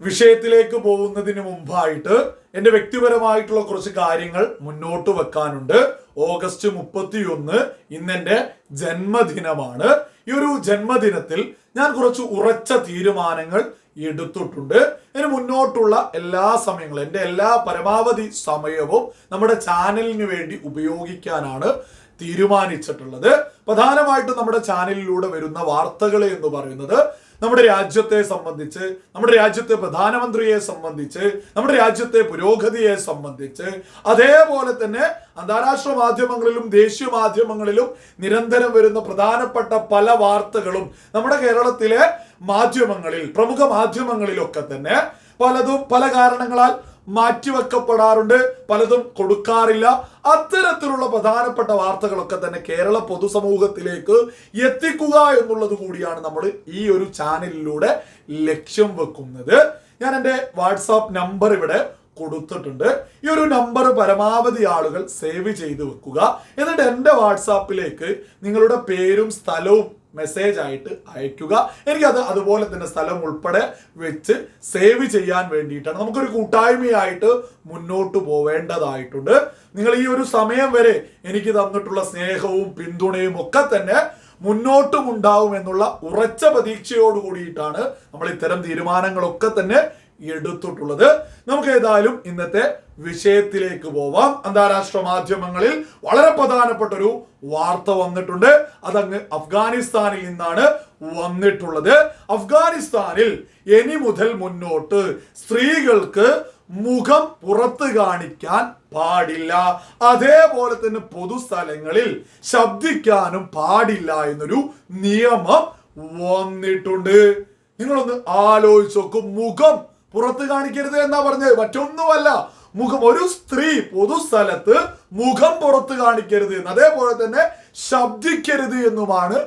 വിഷയത്തിലേക്ക് പോകുന്നതിന് മുമ്പായിട്ട് എന്റെ വ്യക്തിപരമായിട്ടുള്ള കുറച്ച് കാര്യങ്ങൾ മുന്നോട്ട് വെക്കാനുണ്ട്. ഓഗസ്റ്റ് മുപ്പത്തിയൊന്ന് ഇന്നെന്റെ ജന്മദിനമാണ്. ഈ ഒരു ജന്മദിനത്തിൽ ഞാൻ കുറച്ച് ഉറച്ച തീരുമാനങ്ങൾ എടുത്തിട്ടുണ്ട്. ഇതിന് മുന്നോട്ടുള്ള എല്ലാ സമയങ്ങളും എന്റെ എല്ലാ പരമാവധി സമയവും നമ്മുടെ ചാനലിന് വേണ്ടി ഉപയോഗിക്കാനാണ് തീരുമാനിച്ചിട്ടുള്ളത്. പ്രധാനമായിട്ടും നമ്മുടെ ചാനലിലൂടെ വരുന്ന വാർത്തകൾ എന്ന് പറയുന്നത് നമ്മുടെ രാജ്യത്തെ സംബന്ധിച്ച് നമ്മുടെ രാജ്യത്തെ പ്രധാനമന്ത്രിയെ സംബന്ധിച്ച് നമ്മുടെ രാജ്യത്തെ പുരോഗതിയെ സംബന്ധിച്ച് അതേപോലെ തന്നെ അന്താരാഷ്ട്ര മാധ്യമങ്ങളിലും ദേശീയ മാധ്യമങ്ങളിലും നിരന്തരം വരുന്ന പ്രധാനപ്പെട്ട പല വാർത്തകളും നമ്മുടെ കേരളത്തിലെ മാധ്യമങ്ങളിൽ പ്രമുഖ മാധ്യമങ്ങളിലൊക്കെ തന്നെ പലതും പല കാരണങ്ങളാൽ മാറ്റിവെക്കപ്പെടാറുണ്ട്. പലതും കൊടുക്കാറില്ല. അത്തരത്തിലുള്ള പ്രധാനപ്പെട്ട വാർത്തകളൊക്കെ തന്നെ കേരള പൊതുസമൂഹത്തിലേക്ക് എത്തിക്കുക എന്നുള്ളത് കൂടിയാണ് നമ്മൾ ഈ ഒരു ചാനലിലൂടെ ലക്ഷ്യം വെക്കുന്നത്. ഞാൻ എന്റെ വാട്സാപ്പ് നമ്പർ ഇവിടെ കൊടുത്തിട്ടുണ്ട്. ഈ ഒരു നമ്പർ പരമാവധി ആളുകൾ സേവ് ചെയ്ത് വെക്കുക. എന്നിട്ട് എന്റെ വാട്സാപ്പിലേക്ക് നിങ്ങളുടെ പേരും സ്ഥലവും മെസ്സേജ് ആയിട്ട് അയക്കുക എനിക്കത് അതുപോലെ തന്നെ സ്ഥലം ഉൾപ്പെടെ വെച്ച് സേവ് ചെയ്യാൻ വേണ്ടിയിട്ടാണ്. നമുക്കൊരു കൂട്ടായ്മയായിട്ട് മുന്നോട്ട് പോവേണ്ടതായിട്ടുണ്ട്. നിങ്ങൾ ഈ ഒരു സമയം വരെ എനിക്ക് തന്നിട്ടുള്ള സ്നേഹവും പിന്തുണയും ഒക്കെ തന്നെ മുന്നോട്ടും ഉണ്ടാവും എന്നുള്ള ഉറച്ച പ്രതീക്ഷയോട് കൂടിയിട്ടാണ് നമ്മൾ ഇത്തരം തീരുമാനങ്ങളൊക്കെ തന്നെ എടുത്തിട്ടുള്ളത്. നമുക്ക് ഏതായാലും ഇന്നത്തെ വിഷയത്തിലേക്ക് പോവാം. അന്താരാഷ്ട്ര മാധ്യമങ്ങളിൽ വളരെ പ്രധാനപ്പെട്ട ഒരു വാർത്ത വന്നിട്ടുണ്ട്. അതങ്ങ് അഫ്ഗാനിസ്ഥാനിൽ നിന്നാണ് വന്നിട്ടുള്ളത്. അഫ്ഗാനിസ്ഥാനിൽ ഇനി മുതൽ മുന്നോട്ട് സ്ത്രീകൾക്ക് മുഖം പുറത്ത് കാണിക്കാൻ പാടില്ല. അതേപോലെ തന്നെ പൊതുസ്ഥലങ്ങളിൽ ശബ്ദിക്കാനും പാടില്ല എന്നൊരു നിയമം വന്നിട്ടുണ്ട്. നിങ്ങളൊന്ന് ആലോചിച്ച് നോക്കും. മുഖം പുറത്ത് കാണിക്കരുത് എന്നാ പറഞ്ഞത്. മറ്റൊന്നുമല്ല മുഖം ഒരു സ്ത്രീ പൊതുസ്ഥലത്ത് മുഖം പുറത്ത് കാണിക്കരുത് എന്ന്. അതേപോലെ തന്നെ ശബ്ദിക്കരുത് എന്നുമാണ്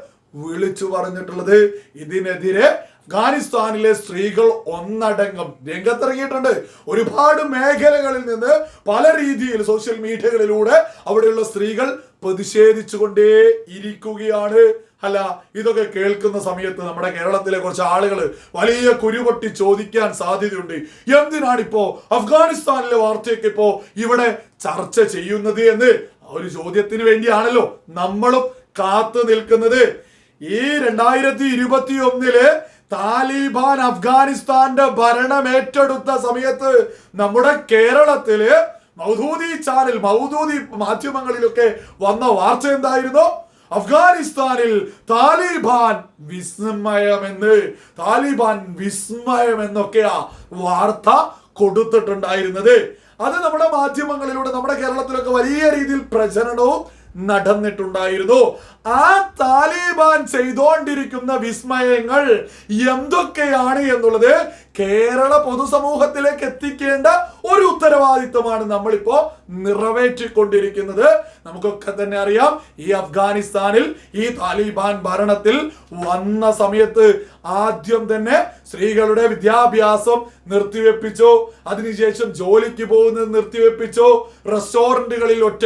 വിളിച്ചു പറഞ്ഞിട്ടുള്ളത്. ഇതിനെതിരെ അഫ്ഗാനിസ്ഥാനിലെ സ്ത്രീകൾ ഒന്നടങ്കം രംഗത്തിറങ്ങിയിട്ടുണ്ട്. ഒരുപാട് മേഖലകളിൽ നിന്ന് പല രീതിയിൽ സോഷ്യൽ മീഡിയകളിലൂടെ അവിടെയുള്ള സ്ത്രീകൾ പ്രതിഷേധിച്ചുകൊണ്ടേ ഇരിക്കുകയാണ് അല്ല ഇതൊക്കെ കേൾക്കുന്ന സമയത്ത് നമ്മുടെ കേരളത്തിലെ കുറച്ച് ആളുകൾ വലിയ കുരുപൊട്ടി ചോദിക്കാൻ സാധ്യതയുണ്ട്. എന്തിനാണിപ്പോ അഫ്ഗാനിസ്ഥാനിലെ വാർത്തയൊക്കെ ഇപ്പോ ഇവിടെ ചർച്ച ചെയ്യുന്നത് എന്ന്? ഒരു ചോദ്യത്തിന് വേണ്ടിയാണല്ലോ നമ്മളും കാത്തു നിൽക്കുന്നത്. ഈ രണ്ടായിരത്തി ഇരുപത്തി ഒന്നിൽ താലിബാൻ അഫ്ഗാനിസ്ഥാന്റെ ഭരണം ഏറ്റെടുത്ത സമയത്ത് നമ്മുടെ കേരളത്തിൽ മൗദൂദി ചാനൽ മൗദൂദി മാധ്യമങ്ങളിലൊക്കെ വന്ന വാർത്ത എന്തായിരുന്നു? അഫ്ഗാനിസ്ഥാനിൽ താലിബാൻ വിസ്മയമെന്ന് താലിബാൻ വിസ്മയം എന്നൊക്കെയാ വാർത്ത കൊടുത്തിട്ടുണ്ടായിരുന്നത്. അത് നമ്മുടെ മാധ്യമങ്ങളിലൂടെ നമ്മുടെ കേരളത്തിലൊക്കെ വലിയ രീതിയിൽ പ്രചരണവും നടന്നിട്ടുണ്ടായിരുന്നു. ആ താലിബാൻ ചെയ്തുകൊണ്ടിരിക്കുന്ന വിസ്മയങ്ങൾ എന്തൊക്കെയാണ് എന്നുള്ളത് കേരള പൊതുസമൂഹത്തിലേക്ക് എത്തിക്കേണ്ട ഒരു ഉത്തരവാദിത്തമാണ് നമ്മളിപ്പോ നിറവേറ്റിക്കൊണ്ടിരിക്കുന്നത്. നമുക്കൊക്കെ തന്നെ അറിയാം ഈ അഫ്ഗാനിസ്ഥാനിൽ ഈ താലിബാൻ ഭരണത്തിൽ വന്ന സമയത്ത് ആദ്യം തന്നെ സ്ത്രീകളുടെ വിദ്യാഭ്യാസം നിർത്തിവെപ്പിച്ചു. അതിനുശേഷം ജോലിക്ക് പോകുന്നത് നിർത്തിവെപ്പിച്ചു. റെസ്റ്റോറന്റുകളിൽ ഒറ്റ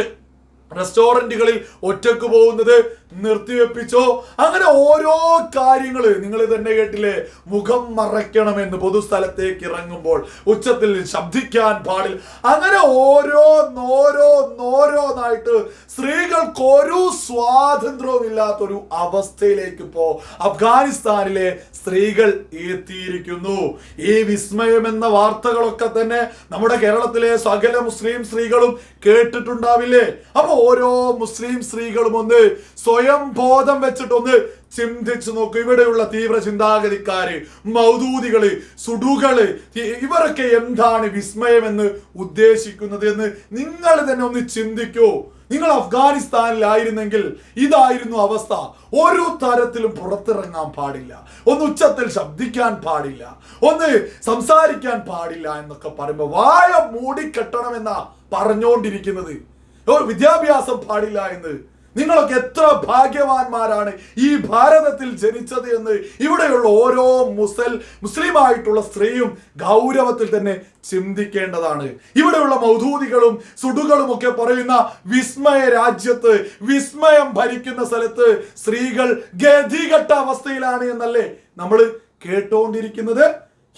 റെസ്റ്റോറന്റുകളിൽ ഒറ്റയ്ക്ക് പോകുന്നത് നിർത്തിവെപ്പിച്ചോ? അങ്ങനെ ഓരോ കാര്യങ്ങൾ നിങ്ങൾ തന്നെ കേട്ടില്ലേ? മുഖം മറയ്ക്കണമെന്ന് പൊതുസ്ഥലത്തേക്ക് ഇറങ്ങുമ്പോൾ ഉച്ചത്തിൽ ശബ്ദിക്കാൻ പാടില്ല. അങ്ങനെ ഓരോന്നോരോന്നോരോന്നായിട്ട് സ്ത്രീകൾക്ക് ഒരു സ്വാതന്ത്ര്യവും ഇല്ലാത്തൊരു അവസ്ഥയിലേക്ക് ഇപ്പോ അഫ്ഗാനിസ്ഥാനിലെ സ്ത്രീകൾ എത്തിയിരിക്കുന്നു. ഈ വിസ്മയം എന്ന വാർത്തകളൊക്കെ തന്നെ നമ്മുടെ കേരളത്തിലെ സകല മുസ്ലിം സ്ത്രീകളും കേട്ടിട്ടുണ്ടാവില്ലേ? അപ്പൊ ഓരോ മുസ്ലിം സ്ത്രീകളും ഒന്ന് സ്വയം ബോധം വെച്ചിട്ട് ഒന്ന് ചിന്തിച്ചു നോക്കും. ഇവിടെയുള്ള തീവ്ര ചിന്താഗതിക്കാര് മൗദൂദികൾ സുഡുകൾ ഇവരൊക്കെ എന്താണ് വിസ്മയം എന്ന് ഉദ്ദേശിക്കുന്നത് എന്ന് നിങ്ങൾ തന്നെ ഒന്ന് ചിന്തിക്കൂ. നിങ്ങൾ അഫ്ഗാനിസ്ഥാനിലായിരുന്നെങ്കിൽ ഇതായിരുന്നു അവസ്ഥ. ഒരു തരത്തിലും പുറത്തിറങ്ങാൻ പാടില്ല. ഒന്ന് ഉച്ചത്തിൽ ശബ്ദിക്കാൻ പാടില്ല. ഒന്ന് സംസാരിക്കാൻ പാടില്ല എന്നൊക്കെ പറയുമ്പോൾ വായ മൂടിക്കെട്ടണമെന്നാ പറഞ്ഞുകൊണ്ടിരിക്കുന്നത് വിദ്യാഭ്യാസം പാടില്ല എന്ന്. നിങ്ങളൊക്കെ എത്ര ഭാഗ്യവാന്മാരാണ് ഈ ഭാരതത്തിൽ ജനിച്ചത് എന്ന് ഇവിടെയുള്ള ഓരോ മുസൽ മുസ്ലിമായിട്ടുള്ള സ്ത്രീയും ഗൗരവത്തിൽ തന്നെ ചിന്തിക്കേണ്ടതാണ്. ഇവിടെയുള്ള മൗദൂദികളും സുടുകളും ഒക്കെ പറയുന്ന വിസ്മയ രാജ്യത്ത് വിസ്മയം ഭരിക്കുന്ന സ്ഥലത്ത് സ്ത്രീകൾ ഗതികെട്ട അവസ്ഥയിലാണ് എന്നല്ലേ നമ്മൾ കേട്ടുകൊണ്ടിരിക്കുന്നത്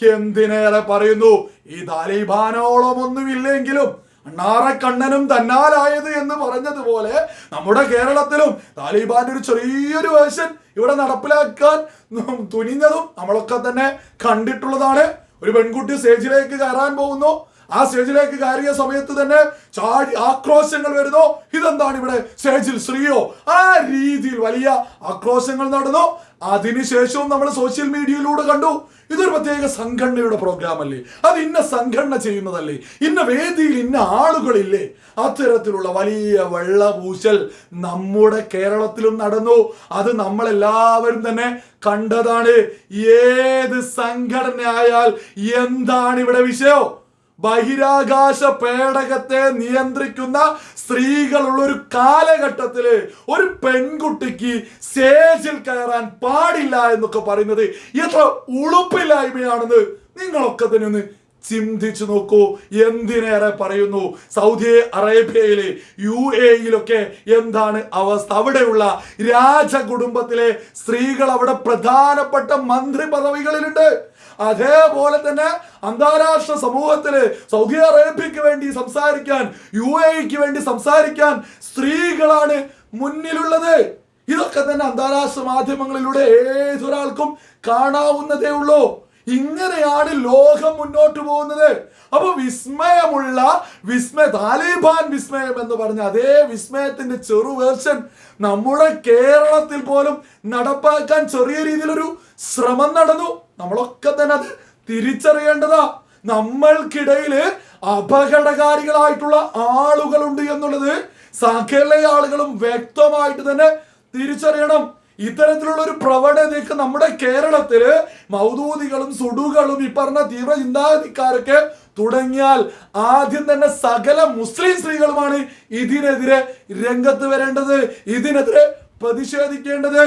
എന്തിനേറെ പറയുന്നു? ഈ താലിബാനോളം ഒന്നുമില്ലെങ്കിലും അണ്ണാറക്കണ്ണനും തന്നാലായത് എന്ന് പറഞ്ഞതുപോലെ നമ്മുടെ കേരളത്തിലും താലിബാന്റെ ഒരു ചെറിയൊരു വേർഷൻ ഇവിടെ നടപ്പിലാക്കാൻ തുനിഞ്ഞതും നമ്മളൊക്കെ തന്നെ കണ്ടിട്ടുള്ളതാണ്. ഒരു പെൺകുട്ടി സ്റ്റേജിലേക്ക് കയറാൻ പോകുന്നു. ആ സ്റ്റേജിലേക്ക് കയറിയ സമയത്ത് തന്നെ ചാടി ആക്രോശങ്ങൾ വരുന്നു. ഇതെന്താണ് ഇവിടെ സ്റ്റേജിൽ ശ്രീയോ ആ രീതിയിൽ വലിയ ആക്രോശങ്ങൾ നടന്നു. അതിനുശേഷവും നമ്മൾ സോഷ്യൽ മീഡിയയിലൂടെ കണ്ടു. ഇതൊരു പ്രത്യേക സംഘടനയുടെ പ്രോഗ്രാം അല്ലേ അത് ഇന്ന സംഘടന ചെയ്യുന്നതല്ലേ? ഇന്ന വേദിയിൽ ഇന്ന ആളുകളില്ലേ? അത്തരത്തിലുള്ള വലിയ വെള്ളപൂശൽ നമ്മുടെ കേരളത്തിലും നടന്നു. അത് നമ്മളെല്ലാവരും തന്നെ കണ്ടതാണ്. ഏത് സംഘടന ആയാൽ എന്താണ് ഇവിടെ വിഷയം? ബഹിരാകാശ പേടകത്തെ നിയന്ത്രിക്കുന്ന സ്ത്രീകളുള്ള ഒരു കാലഘട്ടത്തിൽ ഒരു പെൺകുട്ടിക്ക് സ്റ്റേജിൽ കയറാൻ പാടില്ല എന്നൊക്കെ പറയുന്നത് എത്ര ഉളുപ്പില്ലായ്മയാണെന്ന് നിങ്ങളൊക്കെ തന്നെ ഒന്ന് ചിന്തിച്ചു നോക്കൂ. എന്തിനേറെ പറയുന്നു? സൗദി അറേബ്യയിലെ യു എയിലൊക്കെ എന്താണ് അവസ്ഥ? അവിടെയുള്ള രാജകുടുംബത്തിലെ സ്ത്രീകൾ അവിടെ പ്രധാനപ്പെട്ട മന്ത്രി പദവികളിലുണ്ട് അതേപോലെ തന്നെ അന്താരാഷ്ട്ര സമൂഹത്തിൽ സൗദി അറേബ്യക്ക് വേണ്ടി സംസാരിക്കാൻ യു എക്ക് വേണ്ടി സംസാരിക്കാൻ സ്ത്രീകളാണ് മുന്നിലുള്ളത്. ഇതൊക്കെ തന്നെ അന്താരാഷ്ട്ര മാധ്യമങ്ങളിലൂടെ ഏതൊരാൾക്കും കാണാവുന്നതേ ഉള്ളൂ. ഇങ്ങനെയാണ് ലോകം മുന്നോട്ട് പോകുന്നത്. അപ്പൊ വിസ്മയമുള്ള വിസ്മയ താലിബാൻ വിസ്മയം എന്ന് പറഞ്ഞ അതേ വിസ്മയത്തിന്റെ ചെറു വേർഷൻ നമ്മുടെ കേരളത്തിൽ പോലും നടപ്പാക്കാൻ ചെറിയ രീതിയിലൊരു ശ്രമം നടന്നു. നമ്മളൊക്കെ തന്നെ അത് തിരിച്ചറിയേണ്ടതാ. നമ്മൾക്കിടയിൽ അപകടകാരികളായിട്ടുള്ള ആളുകളുണ്ട് എന്നുള്ളത് സകല ആളുകളും വ്യക്തമായിട്ട് തന്നെ തിരിച്ചറിയണം. ഇത്തരത്തിലുള്ള ഒരു പ്രവണതയ്ക്ക് നമ്മുടെ കേരളത്തിൽ മൗദൂദികളും സുഡുകളും ഈ പറഞ്ഞ തീവ്ര ചിന്താഗതിക്കാരൊക്കെ തുടങ്ങിയാൽ ആദ്യം തന്നെ സകല മുസ്ലിം സ്ത്രീകളുമാണ് ഇതിനെതിരെ രംഗത്ത് വരേണ്ടത് ഇതിനെതിരെ പ്രതിഷേധിക്കേണ്ടത്.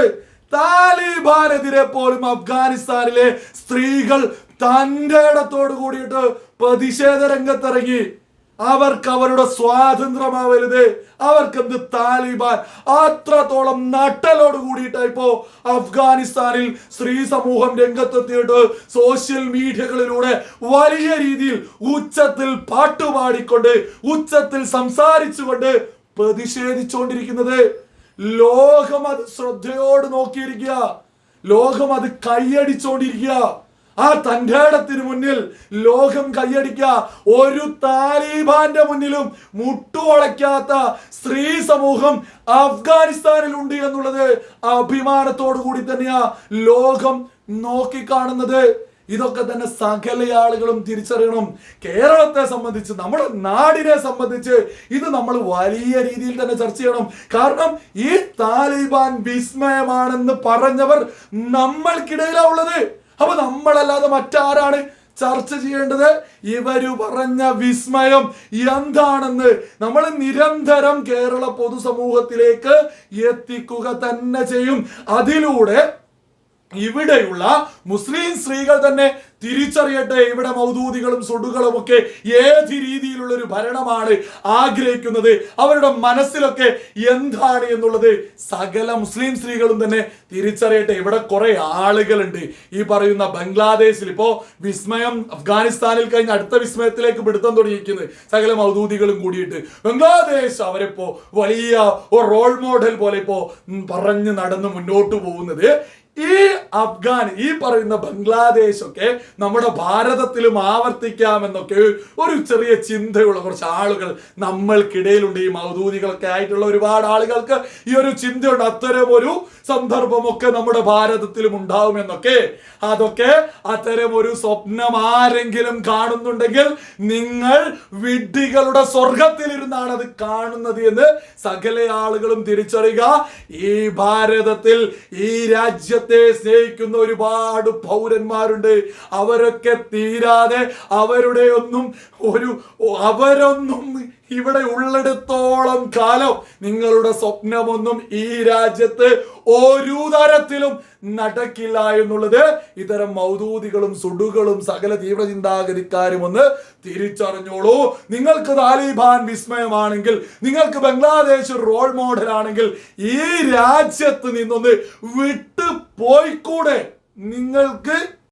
താലിബാനെതിരെ പോലും അഫ്ഗാനിസ്ഥാനിലെ സ്ത്രീകൾ തന്റെ ഇടത്തോട് കൂടിയിട്ട് പ്രതിഷേധ രംഗത്തിറങ്ങി. അവർക്ക് അവരുടെ സ്വാതന്ത്ര്യമാ വലുത് അവർക്ക് എന്ത് താലിബാൻ? അത്രത്തോളം നട്ടലോട് കൂടിയിട്ട് ഇപ്പോ അഫ്ഗാനിസ്ഥാനിൽ സ്ത്രീ സമൂഹം രംഗത്തെത്തിയിട്ട് സോഷ്യൽ മീഡിയകളിലൂടെ വലിയ രീതിയിൽ ഉച്ചത്തിൽ പാട്ടുപാടിക്കൊണ്ട് ഉച്ചത്തിൽ സംസാരിച്ചുകൊണ്ട് പ്രതിഷേധിച്ചുകൊണ്ടിരിക്കുന്നത്. ലോകം അത് ശ്രദ്ധയോട് നോക്കിയിരിക്കുക. ലോകം അത് കൈയടിച്ചോണ്ടിരിക്കുക ആ തന്റെടത്തിന് മുന്നിൽ ലോകം കൈയടിക്കുക ഒരു താലിബാന്റെ മുന്നിലും മുട്ടുവളയ്ക്കാത്ത സ്ത്രീ സമൂഹം അഫ്ഗാനിസ്ഥാനിലുണ്ട് എന്നുള്ളത് അഭിമാനത്തോടു കൂടി തന്നെയാ ലോകം നോക്കിക്കാണുന്നത്. ഇതൊക്കെ തന്നെ സകല ആളുകളും തിരിച്ചറിയണം. കേരളത്തെ സംബന്ധിച്ച് നമ്മുടെ നാടിനെ സംബന്ധിച്ച് ഇത് നമ്മൾ വലിയ രീതിയിൽ തന്നെ ചർച്ച ചെയ്യണം. കാരണം ഈ താലിബാൻ വിസ്മയമാണെന്ന് പറഞ്ഞവർ നമ്മൾക്കിടയിലാ ഉള്ളത്. അപ്പൊ നമ്മളല്ലാതെ മറ്റാരാണ് ചർച്ച ചെയ്യേണ്ടത്? ഇവർ പറഞ്ഞ വിസ്മയം എന്താണെന്ന് നമ്മൾ നിരന്തരം കേരള പൊതുസമൂഹത്തിലേക്ക് എത്തിക്കുക തന്നെ ചെയ്യും. അതിലൂടെ ഇവിടെയുള്ള മുസ്ലിം സ്ത്രീകൾ തന്നെ തിരിച്ചറിയട്ടെ. ഇവിടെ മൗദൂദികളും സുടുകളും ഒക്കെ ഏത് രീതിയിലുള്ള ഒരു ഭരണമാണ് ആഗ്രഹിക്കുന്നത്? അവരുടെ മനസ്സിലൊക്കെ എന്താണ് എന്നുള്ളത് സകല മുസ്ലിം സ്ത്രീകളും തന്നെ തിരിച്ചറിയട്ടെ. ഇവിടെ കുറെ ആളുകളുണ്ട്. ഈ പറയുന്ന ബംഗ്ലാദേശിൽ ഇപ്പോ വിസ്മയം അഫ്ഗാനിസ്ഥാനിൽ കഴിഞ്ഞ അടുത്ത വിസ്മയത്തിലേക്ക് പിടുത്തം തുടങ്ങിയിരിക്കുന്നത് സകല മൗദൂദികളും കൂടിയിട്ട്. ബംഗ്ലാദേശ് അവരിപ്പോ വലിയ റോൾ മോഡൽ പോലെ ഇപ്പോ പറഞ്ഞ് നടന്ന് മുന്നോട്ട് പോകുന്നത് ഈ അഫ്ഗാൻ ഈ പറയുന്ന ബംഗ്ലാദേശ് ഒക്കെ നമ്മുടെ ഭാരതത്തിലും ആവർത്തിക്കാമെന്നൊക്കെ ഒരു ചെറിയ ചിന്തയുള്ള കുറച്ച് ആളുകൾ നമ്മൾക്കിടയിലുണ്ട്. ഈ മൗദൂദികളൊക്കെ ആയിട്ടുള്ള ഒരുപാട് ആളുകൾക്ക് ഈ ഒരു ചിന്തയുണ്ട്. അത്തരം ഒരു സന്ദർഭമൊക്കെ നമ്മുടെ ഭാരതത്തിലും ഉണ്ടാവുമെന്നൊക്കെ. അതൊക്കെ അത്തരം ഒരു സ്വപ്നം ആരെങ്കിലും കാണുന്നുണ്ടെങ്കിൽ നിങ്ങൾ വിഡ്ഢികളുടെ സ്വർഗത്തിലിരുന്നാണ് അത് കാണുന്നത് എന്ന് സകല ആളുകളും തിരിച്ചറിയുക. ഈ ഭാരതത്തിൽ ഈ രാജ്യത്തെ സ്നേഹിക്കുന്ന ഒരുപാട് പൗരന്മാരുണ്ട്. അവരൊക്കെ തീരാതെ അവരുടെ ഒന്നും ഒരു അവരൊന്നും ഇവിടെ ഉള്ളിടത്തോളം കാലം നിങ്ങളുടെ സ്വപ്നമൊന്നും ഈ രാജ്യത്ത് ഒരു തരത്തിലും നടക്കില്ല എന്നുള്ളത് ഇത്തരം മൗദൂദികളും സുഡുകളും സകല തീവ്ര ചിന്താഗതിക്കാരും ഒന്ന് തിരിച്ചറിഞ്ഞോളൂ. നിങ്ങൾക്ക് താലിബാൻ വിസ്മയമാണെങ്കിൽ നിങ്ങൾക്ക് ബംഗ്ലാദേശ് റോൾ മോഡൽ ആണെങ്കിൽ ഈ രാജ്യത്ത് നിന്നൊന്ന് വിട്ടു പോയിക്കൂടെ നിങ്ങൾക്ക്?